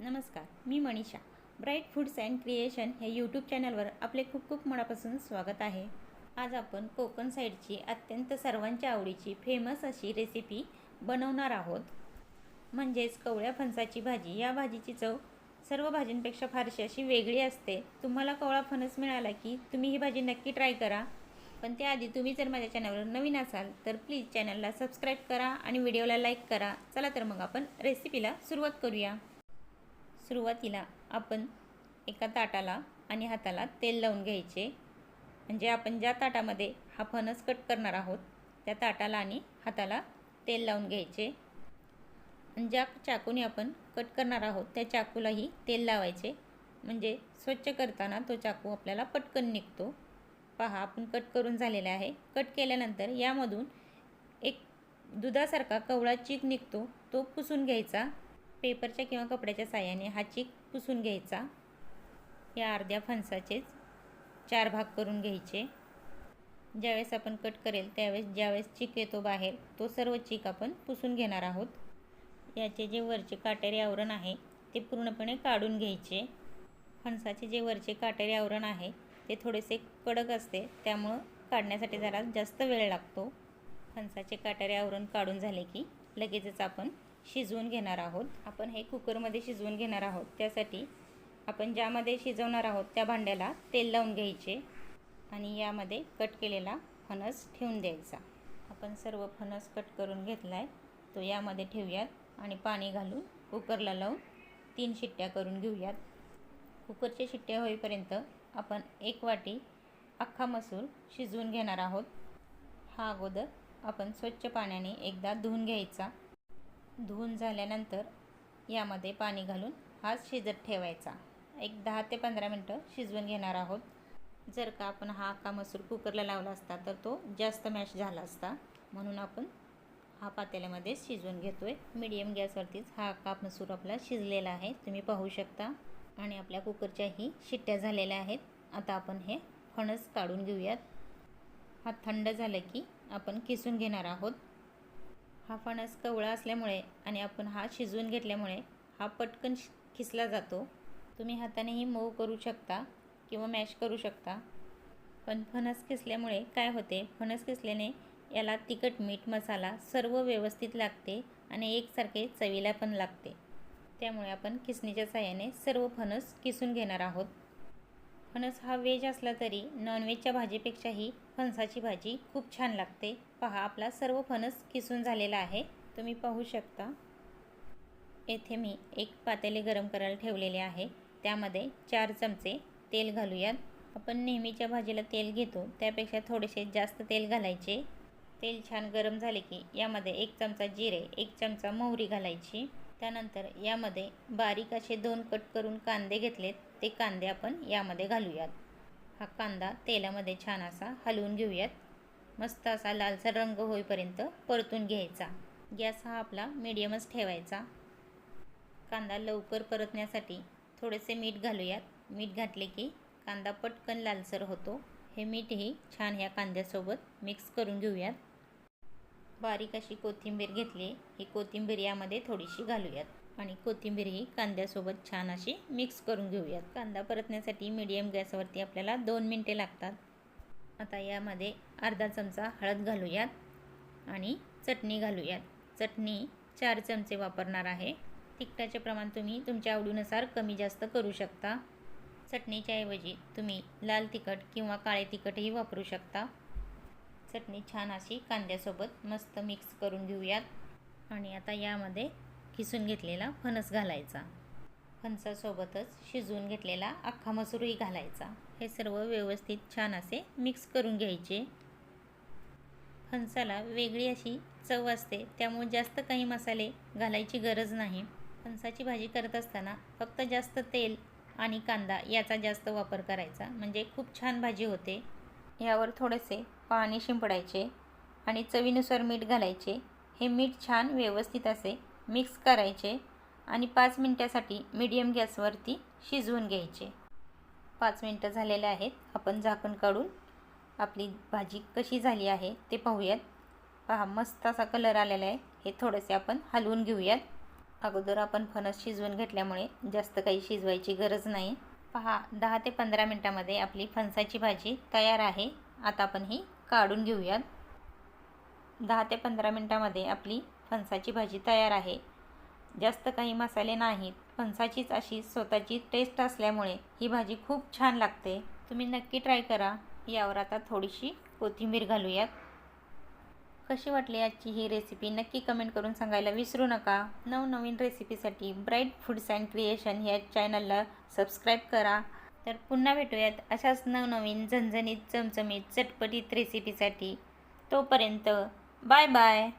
नमस्कार मी Manisha. Bright foods and creation हे YouTube चॅनलवर आपले खूप खूप मनापासून स्वागत आहे. आज आपण कोकण साईडची अत्यंत सर्वांच्या आवडीची फेमस अशी रेसिपी बनवणार आहोत. म्हणजेच कवळ्या फणसाची भाजी. या भाजीची चव सर्व भाजींपेक्षा फारशी अशी वेगळी असते. तुम्हाला कवळा फणस मिळाला की तुम्ही ही भाजी नक्की ट्राय करा. पण त्याआधी तुम्ही जर माझ्या चॅनलवर नवीन असाल तर प्लीज चॅनलला सबस्क्राईब करा आणि व्हिडिओला लाईक करा. चला तर मग आपण रेसिपीला सुरुवात करूया. सुरुवातीला आपण एका ताटाला आणि हाताला तेल लावून घ्यायचे. म्हणजे आपण ज्या ताटामध्ये हा फणस कट करणार आहोत त्या ताटाला आणि हाताला तेल लावून घ्यायचे. आणि ज्या चाकूने आपण कट करणार आहोत त्या चाकूलाही तेल लावायचे. म्हणजे स्वच्छ करताना तो चाकू आपल्याला पटकन निघतो. पहा आपण कट करून झालेला आहे. कट केल्यानंतर यामधून एक दुधासारखा कवळा चीक निघतो. तो पुसून घ्यायचा. पेपरच्या किंवा कपड्याच्या साह्याने हा चीक पुसून घ्यायचा. या अर्ध्या फणसाचेच चार भाग करून घ्यायचे. ज्यावेळेस आपण कट करेल त्यावेळेस ज्यावेळेस चीक येतो बाहेर तो सर्व चीक आपण पुसून घेणार आहोत. याचे जे वरचे काटेरी आवरण आहे ते पूर्णपणे काढून घ्यायचे. फणसाचे जे वरचे काटेरी आवरण आहे ते थोडेसे कडक असते त्यामुळं काढण्यासाठी जरा जास्त वेळ लागतो. फणसाचे काटेरी आवरण काढून झाले की लगेचच आपण शिजवून घेणार आहोत. आपण हे कुकरमध्ये शिजवून घेणार आहोत. त्यासाठी आपण ज्यामध्ये शिजवणार आहोत त्या भांड्याला तेल लावून घ्यायचे आणि यामध्ये कट केलेला फणस ठेवून द्यायचा. आपण सर्व फणस कट करून घेतला आहे तो यामध्ये ठेवूयात आणि पाणी घालून कुकरला लावून तीन शिट्ट्या करून घेऊयात. कुकरच्या शिट्ट्या होईपर्यंत आपण एक वाटी अख्खा मसूर शिजवून घेणार आहोत. हा अगोदर आपण स्वच्छ पाण्याने एकदा धुवून घ्यायचा. धुवून झाल्यानंतर यामध्ये पाणी घालून हा शिजत ठेवायचा. एक दहा ते पंधरा मिनटं शिजवून घेणार आहोत. जर का आपण हा का मसूर कुकरला लावला असता तर तो जास्त मॅश झाला असता. म्हणून आपण हा पातेल्यामध्ये शिजवून घेतो आहे मिडियम गॅसवरतीच हा काप मसूर आपला शिजलेला आहे. तुम्ही पाहू शकता. आणि आपल्या कुकरच्याही शिट्ट्या झालेल्या आहेत. आता आपण हे फणस काढून घेऊयात. हा थंड झालं की आपण किसून घेणार आहोत. हा फणस कवळा असल्यामुळे आणि आपण हा शिजवून घेतल्यामुळे हा पटकन खिसला जातो. तुम्ही हातानेही मऊ करू शकता किंवा मॅश करू शकता. पण फणस किसल्यामुळे काय होते? फणस किसल्याने याला तिखट मीठ मसाला सर्व व्यवस्थित लागते आणि एकसारखे चवीला पण लागते. त्यामुळे आपण किसणीच्या साह्याने सर्व फणस किसून घेणार आहोत. फणस हा व्हेज असला तरी नॉनव्हेजच्या भाजीपेक्षाही फणसाची भाजी खूप छान लागते. पहा आपला सर्व फणस किसून झालेला आहे. तुम्ही पाहू शकता. येथे मी एक पातेले गरम करायला ठेवलेले आहे. त्यामध्ये चार चमचे तेल घालूयात. आपण नेहमीच्या भाजीला तेल घेतो. त्यापेक्षा थोडेसे जास्त तेल घालायचे. तेल छान गरम झाले की यामध्ये एक चमचा जिरे एक चमचा मोहरी घालायची. त्यानंतर यामध्ये बारीक असे दोन कट करून कांदे घेतलेत. ते कांदे आपण यामध्ये घालूयात. हा कांदा तेलामध्ये छान असा हलवून घेऊयात. मस्त असा लालसर रंग होईपर्यंत परतून घ्यायचा. गॅस हा आपला मिडियमच ठेवायचा. कांदा लवकर परतण्यासाठी थोडेसे मीठ घालूयात. मीठ घातले की कांदा पटकन लालसर होतो. हे मीठही छान ह्या कांद्यासोबत मिक्स करून घेऊयात. बारीक अशी कोथिंबीर घेतली. ही कोथिंबीर यामध्ये थोडीशी घालूयात. आणि कोथिंबीर ही कांद्यासोबत छान अशी मिक्स करून घेऊयात. कांदा परतण्यासाठी मीडियम गॅसवरती आपल्याला दोन मिनटे लागतात. आता यामध्ये अर्धा चमचा हळद घालूयात आणि चटणी घालूयात. चटणी चार चमचे वापरणार आहे. तिखटाचे प्रमाण तुम्ही तुमच्या आवडीनुसार कमी जास्त करू शकता. चटणीच्या ऐवजी तुम्ही लाल तिखट किंवा काळे तिखटही वापरू शकता. चटणी छान अशी कांद्यासोबत मस्त मिक्स करून घेऊयात. आणि आता यामध्ये किसून घेतलेला फणस घालायचा. फणसासोबतच शिजवून घेतलेला अख्खा मसूरही घालायचा. हे सर्व व्यवस्थित छान असे मिक्स करून घ्यायचे. फणसाला वेगळी अशी चव असते त्यामुळे जास्त काही मसाले घालायची गरज नाही. फणसाची भाजी करत असताना फक्त जास्त तेल आणि कांदा याचा जास्त वापर करायचा म्हणजे खूप छान भाजी होते. यावर थोडेसे पाणी शिंपडायचे आणि चवीनुसार मीठ घालायचे. हे मीठ छान व्यवस्थित असे मिक्स करायचे आणि पाच मिनटासाठी मीडियम गॅसवरती शिजवून घ्यायचे. पाच मिनटं झालेले आहेत. आपण झाकण काढून आपली भाजी कशी झाली आहे ते पाहूयात. पहा मस्त असा कलर आलेला आहे. हे थोडेसे आपण हलवून घेऊयात. अगोदर आपण फणस शिजवून घेतल्यामुळे जास्त काही शिजवायची गरज नाही. पहा दहा ते पंधरा मिनटामध्ये आपली फणसाची भाजी तयार आहे. आता आपण ही काढून घेऊयात. दहा ते पंधरा मिनटामध्ये आपली फणसाची भाजी तयार आहे. जास्त काही मसाले नाहीत. फणसाचीच अशी स्वतःची टेस्ट असल्यामुळे ही भाजी खूप छान लागते. तुम्ही नक्की ट्राय करा. यावर आता थोडीशी कोथिंबीर घालूयात. कशी वाटली आजची ही रेसिपी नक्की कमेंट करून सांगायला विसरू नका. नवनवीन रेसिपीसाठी ब्राईट फूड्स अँड क्रिएशन या चॅनलला सबस्क्राईब करा. तर पुन्हा भेटूयात अशाच नवनवीन झणझणीत चमचमीत चटपटीत रेसिपीसाठी तोपर्यंत बाय बाय